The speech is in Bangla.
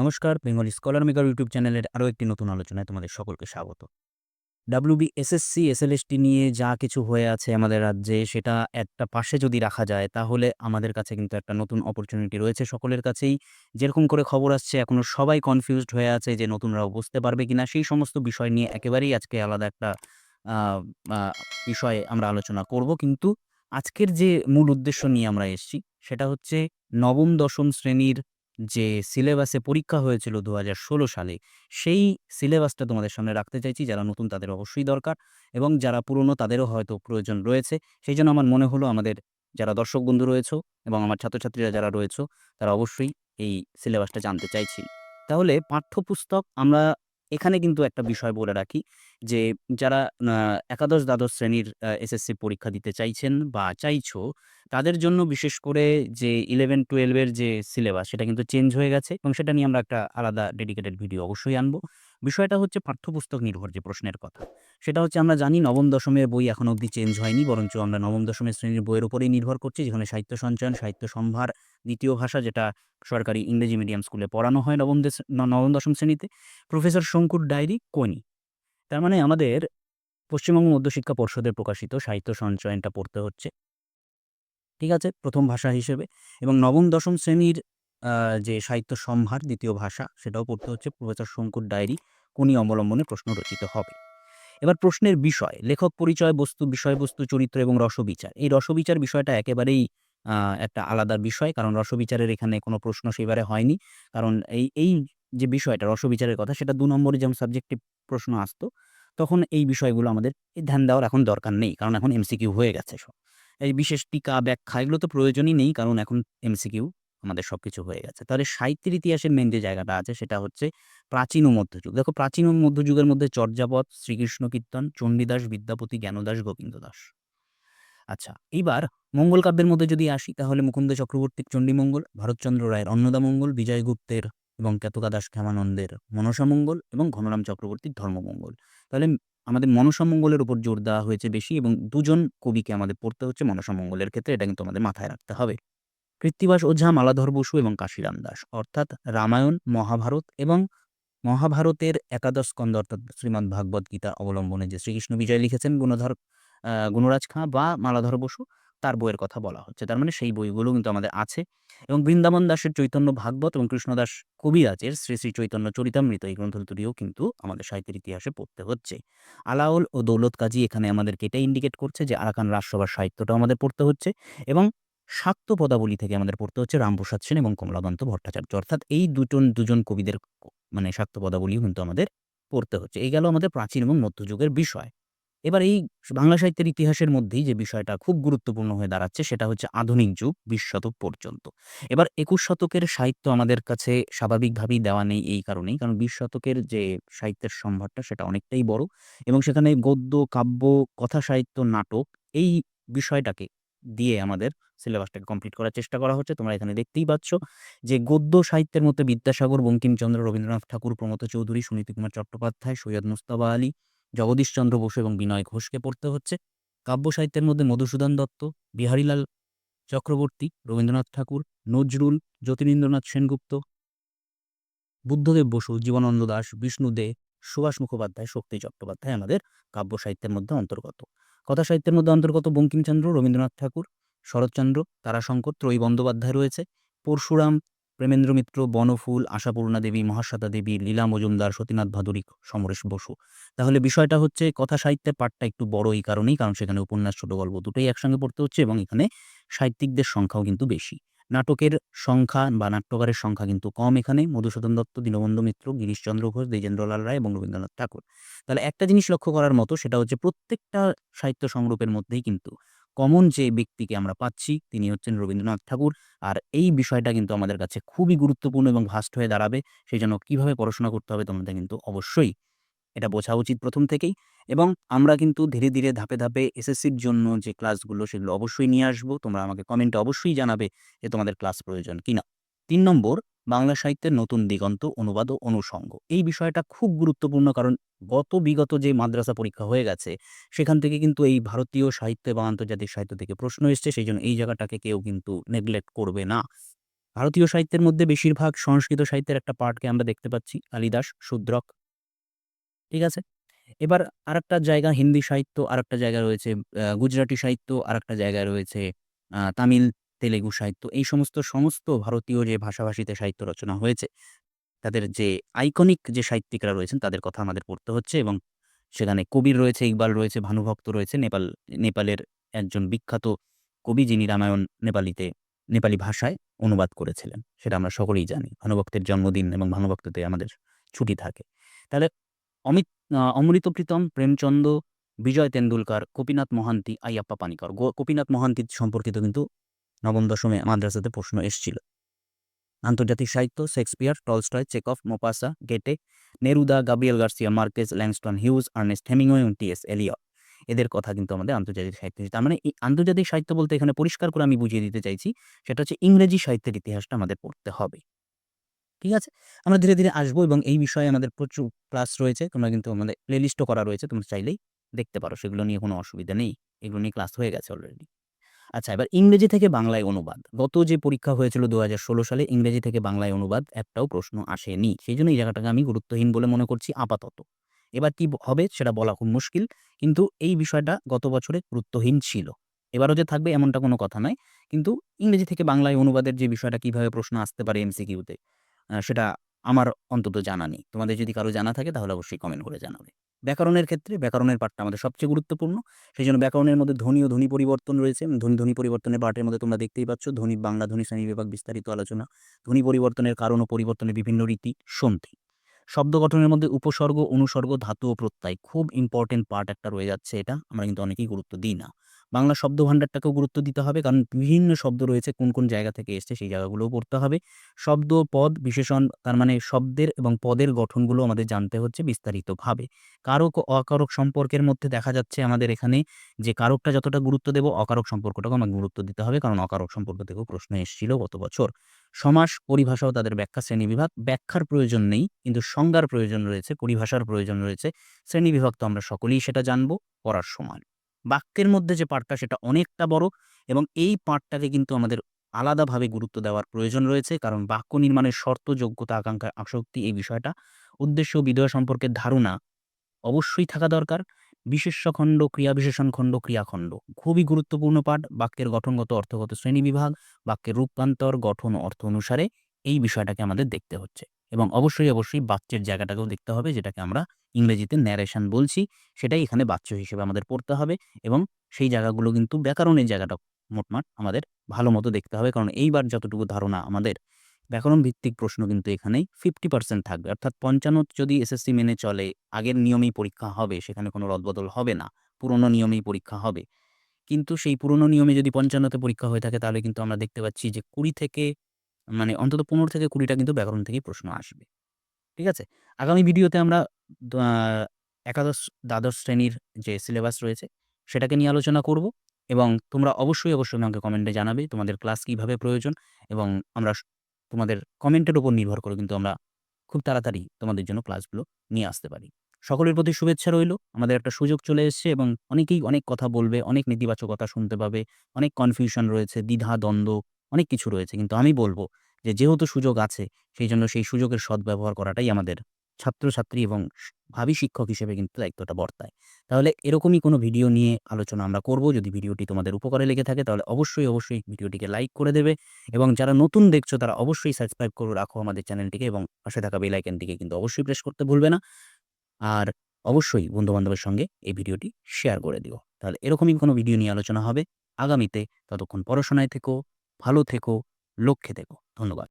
নমস্কার, বেঙ্গলি স্কলার মেকার ইউটিউব চ্যানেলের আরও একটি নতুন আলোচনায় তোমাদের সকলকে স্বাগত। ডাব্লিউবি এসএসসি এসএলএসটি নিয়ে যা কিছু হয়ে আছে আমাদের রাজ্যে, সেটা একটা পাশে যদি রাখা যায়, তাহলে আমাদের কাছে কিন্তু একটা নতুন অপরচুনিটি রয়েছে সকলের কাছেই। যেরকম করে খবর আসছে এখনও সবাই কনফিউজড হয়ে আছে যে নতুনরাও বুঝতে পারবে কিনা। সেই সমস্ত বিষয় নিয়ে একেবারেই আজকে আলাদা একটা বিষয়ে আমরা আলোচনা করব। কিন্তু আজকের যে মূল উদ্দেশ্য নিয়ে আমরা এসেছি, সেটা হচ্ছে নবম, দশম শ্রেণির যে সিলেবাসে পরীক্ষা হয়েছিল দু হাজার ষোলো সালে, সেই সিলেবাসটা তোমাদের সামনে রাখতে চাইছি। যারা নতুন তাদের অবশ্যই দরকার এবং যারা পুরনো তাদেরও হয়তো প্রয়োজন রয়েছে। সেই জন্য আমার মনে হলো আমাদের যারা দর্শক বন্ধু রয়েছে এবং আমার ছাত্রছাত্রীরা যারা রয়েছে, তারা অবশ্যই এই সিলেবাসটা জানতে চাইছি। তাহলে পাঠ্যপুস্তক আমরা এখানে কিন্তু একটা বিষয় বলে রাখি যে, যারা একাদশ দ্বাদশ শ্রেণির এসএসসি পরীক্ষা দিতে চাইছেন বা চাইছো, তাদের জন্য বিশেষ করে যে ইলেভেন টুয়েলভের যে সিলেবাস সেটা কিন্তু চেঞ্জ হয়ে গেছে এবং সেটা নিয়ে আমরা একটা আলাদা ডেডিকেটেড ভিডিও অবশ্যই আনব। বিষয়টা হচ্ছে পাঠ্যপুস্তক নির্ভর যে প্রশ্নের কথা। সেটা হচ্ছে আমরা জানি নবম দশমের বই এখন অবধি চেঞ্জ হয়নি, বরঞ্চ আমরা নবম দশমের শ্রেণির বইয়ের উপরেই নির্ভর করছি, যেখানে সাহিত্য সঞ্চয়ন সাহিত্য সম্ভার, দ্বিতীয় ভাষা যেটা সরকারি ইংরেজি মিডিয়াম স্কুলে পড়ানো হয় নবম নবম দশম শ্রেণীতে। প্রফেসর শঙ্কুর ডায়েরি কোনি? তার মানে আমাদের পশ্চিমবঙ্গ মধ্যশিক্ষা পর্ষদের প্রকাশিত সাহিত্য সঞ্চয়নটা পড়তে হচ্ছে। ঠিক আছে? প্রথম ভাষা হিসেবে। এবং নবম দশম শ্রেণির যে সাহিত্য সম্ভার দ্বিতীয় ভাষা সেটাও পড়তে হচ্ছে প্রফেসর শঙ্কুর ডায়েরি কোনি অবলম্বনে প্রশ্ন রচিত হবে। এবার প্রশ্নের বিষয়, লেখক পরিচয় বস্তু, বিষয়বস্তু, চরিত্র এবং রসবিচার। এই রসবিচার বিষয়টা একেবারেই একটা আলাদা বিষয়, কারণ রসবিচারের এখানে কোনো প্রশ্ন সেবারে হয়নি। কারণ এই এই যে বিষয়টা, রসবিচারের কথা, সেটা দু নম্বরে যেমন সাবজেক্টিভ প্রশ্ন আসতো, তখন এই বিষয়গুলো আমাদের ধ্যান দেওয়ার এখন দরকার নেই, কারণ এখন এমসিকিউ হয়ে গেছে সব। এই বিশেষ টিকা, ব্যাখ্যা, এগুলো তো প্রয়োজনই নেই, কারণ এখন এমসিকিউ আমাদের সব কিছু হয়ে গেছে। তাহলে সাহিত্যের ইতিহাসের মেন যে জায়গাটা আছে সেটা হচ্ছে প্রাচীন ও মধ্যযুগ। দেখো প্রাচীন ও মধ্যযুগের মধ্যে চর্যাপদ, শ্রীকৃষ্ণ কীর্তন, চণ্ডীদাস, বিদ্যাপতি, জ্ঞানদাস গোবিন্দ দাস আচ্ছা এইবার মঙ্গল কাব্যের মধ্যে যদি আসি, তাহলে মুকুন্দ চক্রবর্তীর চণ্ডীমঙ্গল ভারতচন্দ্র রায়ের অন্নদামঙ্গল বিজয়গুপ্তের এবং কেতকা দাস ক্ষেমানন্দের মনসামঙ্গল এবং ঘনরাম চক্রবর্তীর ধর্মমঙ্গল তাহলে আমাদের মনসামঙ্গলের উপর জোর দেওয়া হয়েছে বেশি এবং দুজন কবিকে আমাদের পড়তে হচ্ছে মনসামঙ্গলের ক্ষেত্রে, এটা কিন্তু আমাদের মাথায় রাখতে হবে। কৃত্তিবাস ওঝা, মালাধর বসু এবং কাশিরাম দাস অর্থাৎ রামায়ণ, মহাভারত এবং মহাভারতের একাদশ স্কন্ধ অর্থাৎ শ্রীমদ্ ভাগবত গীতা অবলম্বনে যে শ্রীকৃষ্ণ বিজয় লিখেছেন গুণধর গুণরাজ খাঁ বা মালাধর বসু, তার বইয়ের কথা বলা হচ্ছে। তার মানে সেই বইগুলো কিন্তু আমাদের আছে। এবং বৃন্দাবন দাসের চৈতন্য ভাগবত এবং কৃষ্ণদাস কবিরাজের শ্রী শ্রী চৈতন্য চরিতামৃত এই গ্রন্থ দুটিও কিন্তু আমাদের সাহিত্যের ইতিহাসে পড়তে হচ্ছে। আলাউল ও দৌলত কাজী এখানে আমাদেরকে এটা ইন্ডিকেট করছে যে আরাকান রাজসভার সাহিত্যটাও আমাদের পড়তে হচ্ছে এবং শাক্ত পদাবলী থেকে আমাদের পড়তে হচ্ছে রামপ্রসাদ সেন এবং কমলাকান্ত ভট্টাচার্য। অর্থাৎ এই দুজন দুজন কবিদের মানে শাক্ত পদাবলীও কিন্তু আমাদের পড়তে হচ্ছে। এই গেল আমাদের প্রাচীন এবং মধ্যযুগের বিষয়। এবার এই বাংলা সাহিত্যের ইতিহাসের মধ্যেই যে বিষয়টা খুব গুরুত্বপূর্ণ হয়ে দাঁড়াচ্ছে সেটা হচ্ছে আধুনিক যুগ, বিশ শতক পর্যন্ত। এবার একুশ শতকের সাহিত্য আমাদের কাছে স্বাভাবিকভাবেই দেওয়া নেই এই কারণেই। কারণ বিশ শতকের যে সাহিত্যের সম্ভারটা সেটা অনেকটাই বড় এবং সেখানে গদ্য, কাব্য, কথা সাহিত্য, নাটক এই বিষয়টাকে দিয়ে আমাদের সিলেবাসটাকে কমপ্লিট করার চেষ্টা করা হচ্ছে। তোমরা এখানে দেখতেই পাচ্ছ যে গদ্য সাহিত্যের মধ্যে বিদ্যাসাগর, বঙ্কিমচন্দ্র, রবীন্দ্রনাথ ঠাকুর প্রমথ চৌধুরী, সুনীতি কুমার চট্টোপাধ্যায়, সৈয়দ মুস্তাবা আলী জগদীশচন্দ্র বসু এবং বিনয় ঘোষকে পড়তে হচ্ছে। কাব্য সাহিত্যের মধ্যে মধুসূদন দত্ত, বিহারীলাল চক্রবর্তী, রবীন্দ্রনাথ ঠাকুর, নজরুল জ্যোতিরিন্দ্রনাথ সেনগুপ্ত, বুদ্ধদেব বসু, জীবনানন্দ দাস বিষ্ণু দে, সুভাষ মুখোপাধ্যায়, শক্তি চট্টোপাধ্যায় আমাদের কাব্য সাহিত্যের মধ্যে অন্তর্গত। কথা সাহিত্যের মধ্যে অন্তর্গত বঙ্কিমচন্দ্র, রবীন্দ্রনাথ ঠাকুর, শরৎচন্দ্র, তারাশঙ্কর ত্রয়ী বন্দ্যোপাধ্যায় রয়েছে। পরশুরাম, প্রেমেন্দ্র মিত্র, বনফুল, আশাপূর্ণা দেবী, মহাশ্বেতা দেবী, লীলা মজুমদার, সতীনাথ ভাদুরী, সমরেশ বসু। তাহলে বিষয়টা হচ্ছে কথা সাহিত্যের পাঠটা একটু বড় এই কারণেই, কারণ সেখানে উপন্যাস ছোট গল্প দুটোই একসঙ্গে পড়তে হচ্ছে এবং এখানে সাহিত্যিকদের সংখ্যাও কিন্তু বেশি। নাটকের সংখ্যা বা নাট্যকারের সংখ্যা কিন্তু কম এখানে। মধুসূদন দত্ত, দীনবন্ধু মিত্র, গিরিশচন্দ্র ঘোষ, দ্বিজেন্দ্রলাল রায় এবং রবীন্দ্রনাথ ঠাকুর। তাহলে একটা জিনিস লক্ষ্য করার মতো, সেটা হচ্ছে প্রত্যেকটা সাহিত্য সংরূপের মধ্যেই কিন্তু কমন যে ব্যক্তিকে আমরা পাচ্ছি, তিনি হচ্ছেন রবীন্দ্রনাথ ঠাকুর। আর এই বিষয়টা কিন্তু আমাদের কাছে খুবই গুরুত্বপূর্ণ এবং ভাস্ট হয়ে দাঁড়াবে। সেই জন্য কীভাবে পড়াশোনা করতে হবে তোমাদের কিন্তু অবশ্যই এটা বোঝা উচিত প্রথম থেকেই। এবং আমরা কিন্তু ধীরে ধীরে, ধাপে ধাপে এসএসসির জন্য যে ক্লাসগুলো সেগুলো অবশ্যই নিয়ে আসব। তোমরা আমাকে কমেন্টে অবশ্যই জানাবে যে তোমাদের ক্লাস প্রয়োজন কিনা। তিন নম্বর, বাংলা সাহিত্যের নতুন দিগন্ত, অনুবাদ ও অনুষঙ্গ এই বিষয়টা খুব গুরুত্বপূর্ণ কারণ গত বিগত যে মাদ্রাসা পরীক্ষা হয়ে গেছে, সেখান থেকে কিন্তু এই ভারতীয় সাহিত্য এবং আন্তর্জাতিক সাহিত্য থেকে প্রশ্ন এসছে। সেই জন্য এই জায়গাটাকে কেউ কিন্তু নেগলেক্ট করবে না। ভারতীয় সাহিত্যের মধ্যে বেশিরভাগ সংস্কৃত সাহিত্যের একটা পার্টকে আমরা দেখতে পাচ্ছি। কালিদাস, শূদ্রক ঠিক আছে? এবার আরেকটা জায়গা হিন্দি সাহিত্য, আরেকটা জায়গা রয়েছে গুজরাটি সাহিত্য, আরেকটা জায়গায় রয়েছে তামিল, তেলেগু সাহিত্য। এই সমস্ত সমস্ত ভারতীয় যে ভাষাভাষীতে সাহিত্য রচনা হয়েছে, তাদের যে আইকনিক যে সাহিত্যিকরা রয়েছেন, তাদের কথা আমাদের পড়তে হচ্ছে এবং সেখানে কবির রয়েছে, ইকবাল রয়েছে, ভানুভক্ত রয়েছে, নেপাল, নেপালের একজন বিখ্যাত কবি যিনি রামায়ণ নেপালিতে, নেপালি ভাষায় অনুবাদ করেছিলেন। সেটা আমরা সকলেই জানি। ভানুভক্তের জন্মদিন এবং ভানুভক্ততে আমাদের ছুটি থাকে। তাহলে অমিত অমৃত প্রীতম, প্রেমচন্দ, বিজয় তেন্ডুলকার গোপীনাথ মহান্তি, আইয়াপ্পা পানিকর। গোপীনাথ মহান্তি সম্পর্কিত কিন্তু নবম দশমে মাদ্রাসাতে প্রশ্ন এসেছিল। আন্তর্জাতিক সাহিত্য, Shakespeare, Tolstoy, Chekhov, Maupassant, Goethe, Neruda, Gabriel Garcia, Marquez, Langston, Hughes, Ernest Hemingway, এবং টিএস এলিয়ট। এদের কথা কিন্তু আমাদের আন্তর্জাতিক সাহিত্য তার মানে এই আন্তর্জাতিক সাহিত্য বলতে এখানে পরিষ্কার করে আমি বুঝিয়ে দিতে চাইছি, সেটা হচ্ছে ইংরেজি সাহিত্যের ইতিহাসটা আমাদের পড়তে হবে। ঠিক আছে? আমরা ধীরে ধীরে আসব এবং এই বিষয়ে আমাদের প্রচুর ক্লাস রয়েছে। তোমরা কিন্তু আমাদের প্লেলিস্টও করা রয়েছে। তোমরা চাইলেই দেখতে পারো। সেগুলো নিয়ে কোনো অসুবিধা নেই। এগুলো নিয়ে ক্লাস হয়ে গেছে অলরেডি আচ্ছা এবার ইংরেজি থেকে বাংলায় অনুবাদ। গত যে পরীক্ষা হয়েছিল দু হাজার ষোলো সালে ইংরেজি থেকে বাংলায় অনুবাদ, একটাও প্রশ্ন আসেনি। সেই জন্য এই জায়গাটাকে আমি গুরুত্বহীন বলে মনে করছি আপাতত। এবার কি হবে সেটা বলা খুব মুশকিল, কিন্তু এই বিষয়টা গত বছরে গুরুত্বহীন ছিল। এবারও যে থাকবে এমনটা কোনো কথা নয়। কিন্তু ইংরেজি থেকে বাংলায় অনুবাদের যে বিষয়টা কীভাবে প্রশ্ন আসতে পারে এমসিকিউতে সেটা আমার অন্তত জানা নেই। তোমাদের যদি কারও জানা থাকে, তাহলে অবশ্যই কমেন্ট করে জানাবে। ব্যাকরণের ক্ষেত্রে ব্যাকরণের পার্টটা আমাদের সবচেয়ে গুরুত্বপূর্ণ। সেই জন্য ব্যাকরণের মধ্যে ধ্বনি ও ধ্বনি পরিবর্তন রয়েছে। ধ্বনি ধ্বনি পরিবর্তনের পার্টের মধ্যে তোমরা দেখতেই পাচ্ছ, ধ্বনি বাংলা, ধ্বনি শ্রেণি বিভাগ বিস্তারিত আলোচনা, ধ্বনি পরিবর্তনের কারণ ও পরিবর্তনের বিভিন্ন রীতি, সন্ধি। শব্দ গঠনের মধ্যে উপসর্গ, অনুসর্গ, ধাতু ও প্রত্যয়, খুব ইম্পর্টেন্ট পার্ট একটা রয়ে যাচ্ছে এটা। আমরা কিন্তু অনেকেই গুরুত্ব দিই না। বাংলা শব্দ ভাণ্ডারটাকেও গুরুত্ব দিতে হবে। কারণ বিভিন্ন শব্দ রয়েছে, কোন কোন জায়গা থেকে এসছে সেই জায়গাগুলোও পড়তে হবে। শব্দ, পদ, বিশেষণ, তার মানে শব্দের এবং পদের গঠনগুলো আমাদের জানতে হচ্ছে বিস্তারিতভাবে। কারক ও অকারক সম্পর্কের মধ্যে দেখা যাচ্ছে আমাদের এখানে যে কারকটা যতটা গুরুত্ব দেব, অকারক সম্পর্কটাকেও আমাকে গুরুত্ব দিতে হবে। কারণ অকারক সম্পর্ক থেকেও প্রশ্ন এসেছিল গত বছর। সমাস পরিভাষাও তাদের ব্যাখ্যা শ্রেণীবিভাগ। ব্যাখ্যার প্রয়োজন নেই, কিন্তু সংজ্ঞার প্রয়োজন রয়েছে, পরিভাষার প্রয়োজন রয়েছে। শ্রেণীবিভাগ তো আমরা সকলেই সেটা জানব পড়ার সময়। বাক্যের মধ্যে যে পার্টটা সেটা অনেকটা বড় এবং এই পার্টটাকে কিন্তু আমাদের আলাদাভাবে গুরুত্ব দেওয়ার প্রয়োজন রয়েছে। কারণ বাক্য নির্মাণের শর্ত, যোগ্যতা, আকাঙ্ক্ষা, আসক্তি এই বিষয়টা, উদ্দেশ্য বিধেয় সম্পর্কে ধারণা অবশ্যই থাকা দরকার। বিশেষ্য খণ্ড, ক্রিয়া বিশেষণ খণ্ড ক্রিয়াখণ্ড খুবই গুরুত্বপূর্ণ পাঠ। বাক্যের গঠনগত, অর্থগত শ্রেণীবিভাগ বাক্যের রূপান্তর, গঠন, অর্থ অনুসারে এই বিষয়টাকে আমাদের দেখতে হচ্ছে। এবং অবশ্যই অবশ্যই বাচ্যের জায়গাটাকেও দেখতে হবে, যেটাকে আমরা ইংরেজিতে ন্যারেশন বলছি। সেটাই এখানে বাচ্য হিসেবে আমাদের পড়তে হবে এবং সেই জায়গাগুলো কিন্তু ব্যাকরণের জায়গাটা মোটমাট আমাদের ভালো মতো দেখতে হবে। কারণ এইবার যতটুকু ধারণা আমাদের ব্যাকরণ ভিত্তিক প্রশ্ন কিন্তু এখানেই ফিফটি পার্সেন্ট থাকবে। অর্থাৎ পঞ্চান্ন যদি এসএসসি মেনে চলে, আগের নিয়মেই পরীক্ষা হবে, সেখানে কোনো রদবদল হবে না। পুরনো নিয়মেই পরীক্ষা হবে। কিন্তু সেই পুরনো নিয়মে যদি পঞ্চান্নতে পরীক্ষা হয়ে থাকে, তাহলে কিন্তু আমরা দেখতে পাচ্ছি যে কুড়ি থেকে মানে অন্তত পনেরো থেকে কুড়িটা কিন্তু ব্যাকরণ থেকেই প্রশ্ন আসবে। ঠিক আছে? আগামী ভিডিওতে আমরা একাদশ, দ্বাদশ শ্রেণির যে সিলেবাস রয়েছে, সেটাকে নিয়ে আলোচনা করব এবং তোমরা অবশ্যই অবশ্যই আমাকে কমেন্টে জানাবে তোমাদের ক্লাস কীভাবে প্রয়োজন এবং আমরা তোমাদের কমেন্টের উপর নির্ভর করে কিন্তু আমরা খুব তাড়াতাড়ি তোমাদের জন্য ক্লাসগুলো নিয়ে আসতে পারি। সকলের প্রতি শুভেচ্ছা রইল। আমাদের একটা সুযোগ চলে এসছে এবং অনেকেই অনেক কথা বলবে, অনেক নেতিবাচকতা শুনতে পাবে, অনেক কনফিউশন রয়েছে, দ্বিধা, দ্বন্দ্ব অনেক কিছু রয়েছে। কিন্তু আমি বলব যে, যেহেতু সুযোগ আছে সেই জন্য সেই সুযোগের সদ্ব্যবহার করাটাই আমাদের ছাত্রছাত্রী এবং ভাবি শিক্ষক হিসেবে কিন্তু দায়িত্বটা বর্তায়। তাহলে এরকমই কোনো ভিডিও নিয়ে আলোচনা আমরা করব। যদি ভিডিওটি তোমাদের উপকারে লেগে থাকে, তাহলে অবশ্যই অবশ্যই ভিডিওটিকে লাইক করে দেবে এবং যারা নতুন দেখছ, তারা অবশ্যই সাবস্ক্রাইব করে রাখো আমাদের চ্যানেলটিকে এবং পাশে থাকা বেল আইকনটিকে কিন্তু অবশ্যই প্রেস করতে ভুলবে না। আর অবশ্যই বন্ধুবান্ধবের সঙ্গে এই ভিডিওটি শেয়ার করে দিও। তাহলে এরকমই কোনো ভিডিও নিয়ে আলোচনা হবে আগামীতে। ততক্ষণ পড়াশোনায় থেকো। ভালো থেকো লক্ষ্যে থেকো। ধন্যবাদ।